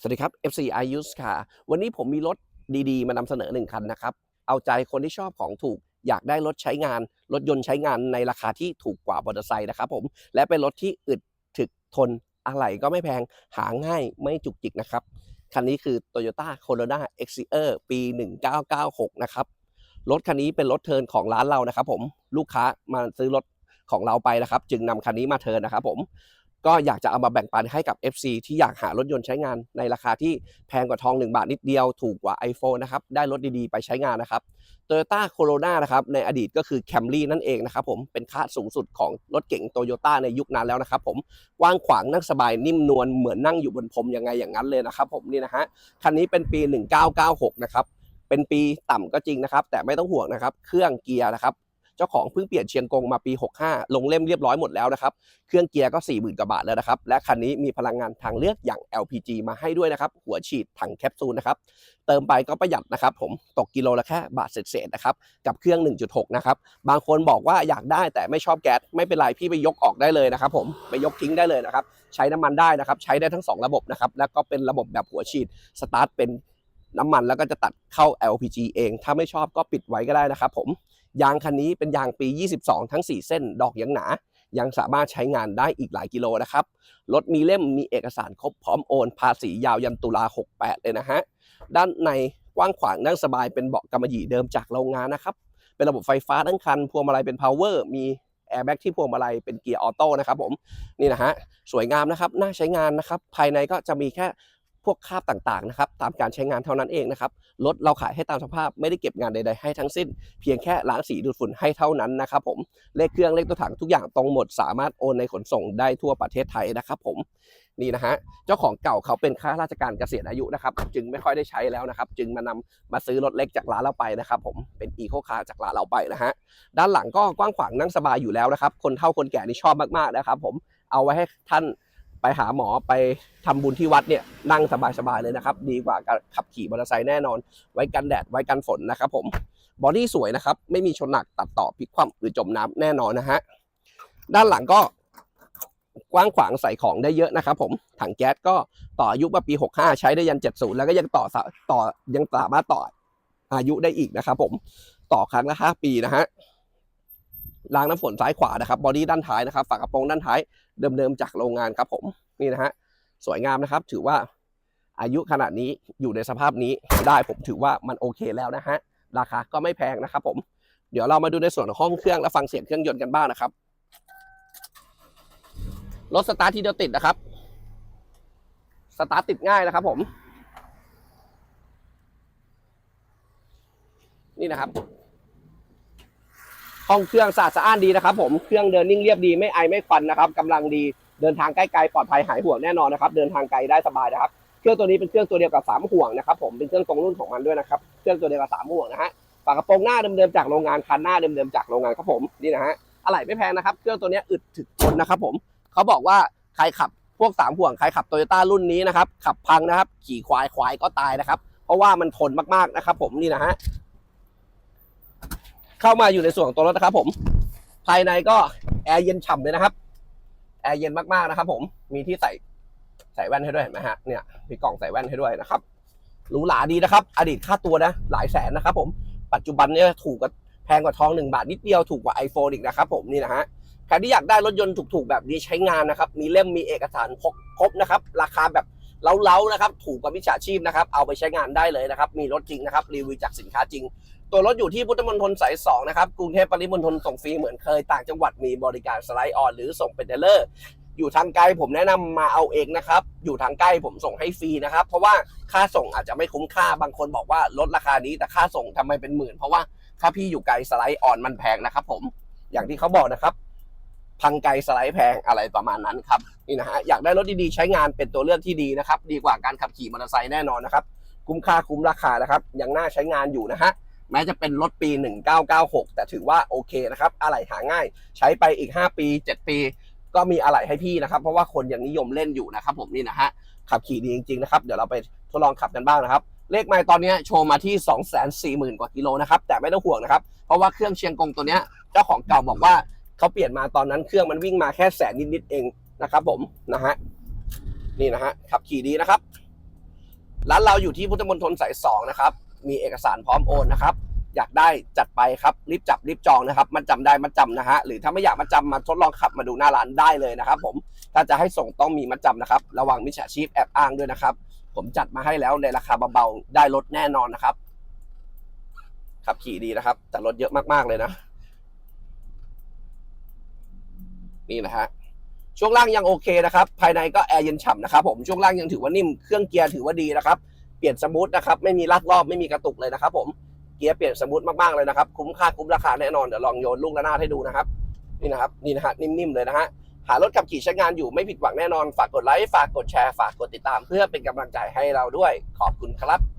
สวัสดีครับ FC i use car วันนี้ผมมีรถดีๆ มานำเสนอหนึ่งคันนะครับ เอาใจคนที่ชอบของถูก อยากได้รถใช้งาน รถยนต์ใช้งานในราคาที่ถูกกว่ามอเตอร์ไซค์นะครับผม และเป็นรถที่อึดถึกทนอะไหล่ก็ไม่แพง หาง่ายไม่จุกจิกนะครับ คันนี้คือ Toyota Corolla Exer ปี 1996 นะครับ รถคันนี้เป็นรถเทินของร้านเรานะครับผม ลูกค้ามาซื้อรถของเราไปนะครับ จึงนำคันนี้มาเทินนะครับผม ก็อยากจะเอามาแบ่งปันให้กับ FC ที่อยากหารถยนต์ใช้งานในราคาที่แพงกว่าทอง 1 บาทนิดเดียวถูกกว่า iPhone นะครับ ได้รถดีๆ ไปใช้งานนะครับ Toyota Corolla นะครับ ในอดีตก็คือ Camry นั่นเองนะครับผม เป็นค่าสูงสุดของรถเก๋ง Toyota ในยุคนั้นแล้วนะครับผมกว้างขวางนั่งสบายนิ่มนวลเหมือนนั่งอยู่บนพรมยังไงอย่างนั้นเลยนะครับผมนี่นะฮะคันนี้เป็นปี 1996 นะครับเป็นปีต่ำก็จริงนะครับ แต่ไม่ต้องห่วงนะครับ เครื่องเกียร์นะครับ เจ้าของเพิ่งเปลี่ยนเชียงกงมาปี 65 ลงเล่มเรียบร้อยหมดแล้วนะครับ เครื่องเกียร์ก็ 40,000กว่าบาทแล้วนะครับ และคันนี้มีพลังงานทางเลือกอย่าง LPG มาให้ด้วยนะครับ หัวฉีดถังแคปซูลนะครับ เติมไปก็ประหยัดนะครับ ผม ตกกิโลละแค่บาทเศษๆนะครับ กับเครื่อง 1.6 นะครับ บางคนบอกว่าอยากได้แต่ไม่ชอบแก๊ส ไม่เป็นไรพี่ไปยกออกได้เลยนะครับ ผม ไปยกทิ้งได้เลยนะครับ ใช้น้ำมันได้นะครับ ใช้ได้ทั้ง 2 ระบบนะครับ แล้วก็เป็นระบบแบบหัวฉีด สตาร์ทเป็นน้ำมันแล้วก็จะตัดเข้า LPG เอง ถ้าไม่ชอบก็ปิดไว้ก็ได้นะครับผม ยางคันนี้เป็นยางปี 22 ทั้ง 4 เส้น ดอกยังหนา ยังสามารถใช้งานได้อีกหลายกิโลนะครับ รถมีเล่มมีเอกสารครบพร้อมโอน ภาษียาวยันตุลา 68 เลยนะฮะ ด้านในกว้างขวางนั่งสบายเป็นเบาะกำมะหยี่เดิมจากโรงงานนะครับ เป็นระบบไฟฟ้าทั้งคัน พวงมาลัยเป็น power มีแอร์แบ็กที่พวงมาลัยเป็นเกียร์ออโต้นะครับผม นี่นะฮะ สวยงามนะครับ น่าใช้งานนะครับ ภายในก็จะมีแค่ พวกคาบต่างๆนะครับตามการใช้งานเท่านั้นเองนะครับรถเราขายให้ตามสภาพไม่ได้เก็บงานใดๆให้ทั้งสิ้น เพียงแค่ล้างสีดูดฝุ่นให้เท่านั้นนะครับผมเลขเครื่องเลขตัวถังทุกอย่างตรงหมด สามารถโอนในขนส่งได้ทั่วประเทศไทยนะครับผมนี่นะฮะเจ้าของเก่าเขาเป็นข้าราชการเกษียณอายุนะครับจึงไม่ค่อยได้ใช้แล้วนะครับจึงมานำมาซื้อรถเล็กจากร้านเราไปนะครับผมเป็นอีโคคาร์จากร้านเราไปนะฮะด้านหลังก็กว้างขวางนั่งสบายอยู่แล้วนะครับคนเฒ่าคนแก่นี่ชอบมากๆนะครับผมเอาไว้ให้ท่าน ไปหาหมอไปทำบุญที่วัดเนี่ยนั่งสบายๆเลยนะครับ ดีกว่าขับขี่มอเตอร์ไซค์แน่นอน ไว้กันแดดไว้กันฝนนะครับผมบอดี้สวยนะครับ ไม่มีชนหนักตัดต่อพลิกคว่ำหรือจมน้ำแน่นอนนะฮะด้านหลังก็กว้างขวางใส่ของได้เยอะนะครับผมถังแก๊สก็ต่ออายุมาปี 65 ใช้ได้ยัน 70 แล้วก็ยังต่อสต่อยังสามารถต่ออายุได้อีกนะครับผมต่อครั้งละ 5 ปีนะฮะรางน้ำฝนซ้ายขวานะครับบอดี้ด้านท้ายนะครับฝากระโปรงด้านท้าย เดิมๆจากโรงงานครับผมนี่นะฮะสวยงามนะครับ ถือว่าอายุขนาดนี้อยู่ในสภาพนี้ได้ผมถือว่ามันโอเคแล้วนะฮะราคาก็ไม่แพงนะครับผมเดี๋ยวเรามาดูในส่วนของห้องเครื่องและฟังเสียงเครื่องยนต์กันบ้างนะครับรถสตาร์ททีเดียวติดนะครับ สตาร์ทติดง่ายนะครับผม นี่นะครับ ห้องเครื่องสะอาดสะอ้านดีนะครับผมเครื่องเดินนิ่งเรียบดีไม่ไอไม่ควันนะครับกำลังดีเดินทางใกล้ๆปลอดภัยหายห่วงแน่นอนนะครับ เดินทางไกลได้สบายนะครับเครื่องตัวนี้เป็นเครื่องตัวเดียวกับสามห่วงนะครับผมเป็นเครื่องตรงรุ่นของมันด้วยนะครับเครื่องตัวเดียวกับสามห่วงนะฮะฝากระโปรงหน้าเดิมๆจากโรงงานคันหน้าเดิมๆจากโรงงานครับผมนี่นะฮะอะไหล่ไม่แพงนะครับ เครื่องตัวนี้อึดถึกทนนะครับผมเขาบอกว่าใครขับพวกสามห่วงใครขับโตโยต้ารุ่นนี้นะครับขับพังนะครับขี่ควายควายก็ตายนะครับเพราะว่ามันทนมากๆนะครับผมนี่นะฮะ เข้ามาอยู่ในส่วนของตัวรถนะครับ ผม ภายในก็แอร์เย็นฉ่ำเลยนะครับ แอร์เย็นมากๆนะครับ ผม มีที่ใส่ใส่แว่นให้ด้วยเห็นไหมฮะ เนี่ย มีกล่องใส่แว่นให้ด้วยนะครับ หรูหราดีนะครับ อดีตค่าตัวนะ หลายแสนนะครับ ผม ปัจจุบันเนี่ยถูกกว่าแพงกว่าทองหนึ่งบาทนิดเดียวถูกกว่า iPhone อีกนะครับ ผมนี่นะฮะ ใครที่อยากได้รถยนต์ถูกๆแบบนี้ใช้งานนะครับ มีเล่มมีเอกสารครบครบนะครับ ราคาแบบ เล้าๆนะครับถูกกว่ามิจฉาชีพนะครับเอาไปใช้งานได้เลยนะครับมีรถจริงนะครับรีวิวจากสินค้าจริง ตัวรถอยู่ที่พุทธมณฑลสายสองนะครับกรุงเทพปริมณฑลส่งฟรีเหมือนเคยต่างจังหวัดมีบริการสไลด์ออนหรือส่งเป็นเดลเลอร์อยู่ทางไกลผมแนะนำมาเอาเองนะครับ อยู่ทางใกล้ผมส่งให้ฟรีนะครับ เพราะว่าค่าส่งอาจจะไม่คุ้มค่าบางคนบอกว่าลดราคานี้แต่ค่าส่งทำไมเป็นหมื่น เพราะว่าค่าพี่อยู่ไกลสไลด์ออนมันแพงนะครับ ผมอย่างที่เขาบอกนะครับ พังไกลสไลด์แพงอะไรประมาณนั้นครับ นี่นะฮะอยากได้รถดีๆใช้งานเป็นตัวเลือกที่ดีนะครับ ดีกว่าการขับขี่มอเตอร์ไซค์แน่นอนนะครับ คุ้มค่าคุ้มราคานะครับยังน่าใช้งานอยู่นะฮะแม้จะเป็นรถปี 1996 แต่ถือว่าโอเคนะครับอะไหล่หาง่าย ใช้ไปอีก 5 ปี 7 ปี ก็มีอะไหล่ให้พี่นะครับ เพราะว่าคนยังนิยมเล่นอยู่นะครับ ผมนี่นะฮะขับขี่ดีจริงๆนะครับเดี๋ยวเราไปทดลองขับกันบ้างนะครับ เลขไมล์ตอนนี้โชว์มาที่ 240,000 กว่ากิโลนะครับแต่ไม่ต้องห่วงนะครับ เพราะว่าเครื่องเชียงกงตัวนี้เจ้าของเก่าบอกว่าเขาเปลี่ยนมาตอนนั้นเครื่องมันวิ่งมาแค่แสนนิดๆเอง นะครับผมนะฮะนี่นะฮะขับขี่ดีนะครับ ร้านเราอยู่ที่พุทธมณฑลสายสองนะครับ มีเอกสารพร้อมโอนนะครับ อยากได้จัดไปครับ รีบจับรีบจองนะครับมันจำได้มันจำนะฮะหรือถ้าไม่อยากมาจำมาทดลองขับมาดูหน้าร้านได้เลยนะครับ ผมถ้าจะให้ส่งต้องมีมัดจำนะครับ ระวังมิจฉาชีพแอบอ้างด้วยนะครับ ผมจัดมาให้แล้วในราคาเบาๆได้รถแน่นอนนะครับ ขับขี่ดีนะครับ แต่รถเยอะมากๆเลยนะ นี่นะฮะ ช่วงล่างยังโอเคนะครับ ภายในก็แอร์เย็นฉ่ำนะครับผม ช่วงล่างยังถือว่านิ่ม เครื่องเกียร์ถือว่าดีนะครับ เปลี่ยนสมูทนะครับ ไม่มีลักรอบ ไม่มีกระตุกเลยนะครับผม เกียร์เปลี่ยนสมูทมากๆเลยนะครับ คุ้มค่าคุ้มราคาแน่นอน เดี๋ยวลองโยนลูกระนาดให้ดูนะครับ นี่นะครับ นี่นะฮะ นิ่มๆเลยนะฮะ หารถขับขี่ใช้งานอยู่ไม่ผิดหวังแน่นอน ฝากกดไลค์ ฝากกดแชร์ ฝากกดติดตาม เพื่อเป็นกำลังใจให้เราด้วย ขอบคุณครับ